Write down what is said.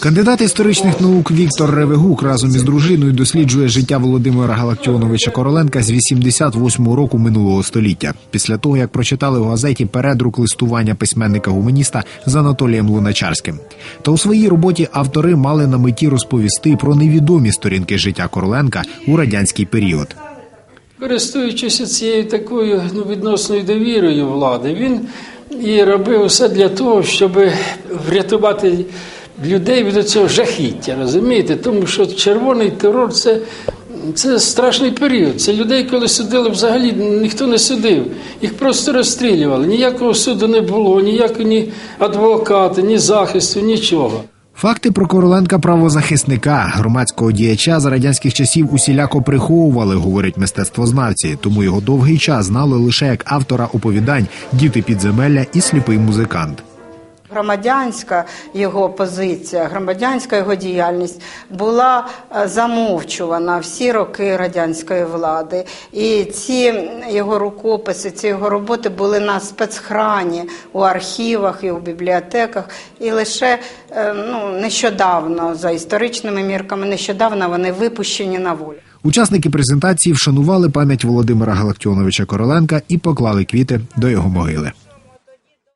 Кандидат історичних наук Віктор Ревегук разом із дружиною досліджує життя Володимира Галактіоновича Короленка з 88-го року минулого століття. Після того, як прочитали у газеті передрук листування письменника-гуманіста з Анатолієм Луначарським. Та у своїй роботі автори мали на меті розповісти про невідомі сторінки життя Короленка у радянський період. Користуючись цією такою ну, відносною довірою влади, він і робив все для того, щоб врятувати людей від цього жахіття, розумієте? Тому що червоний терор це, це страшний період. Це людей, коли судили, взагалі ніхто не судив. Їх просто розстрілювали. Ніякого суду не було, ніякого ні адвоката, ні захисту, нічого. Факти про Короленка правозахисника, громадського діяча за радянських часів усіляко приховували, говорять мистецтвознавці. Тому його довгий час знали лише як автора оповідань Діти підземелля і сліпий музикант. Громадянська його позиція, громадянська його діяльність була е, замовчувана всі роки радянської влади. І ці його рукописи, ці його роботи були на спецхрані у архівах і у бібліотеках. І лише е, ну, нещодавно, за історичними мірками, нещодавно вони випущені на волю. Учасники презентації вшанували пам'ять Володимира Галактіоновича Короленка і поклали квіти до його могили.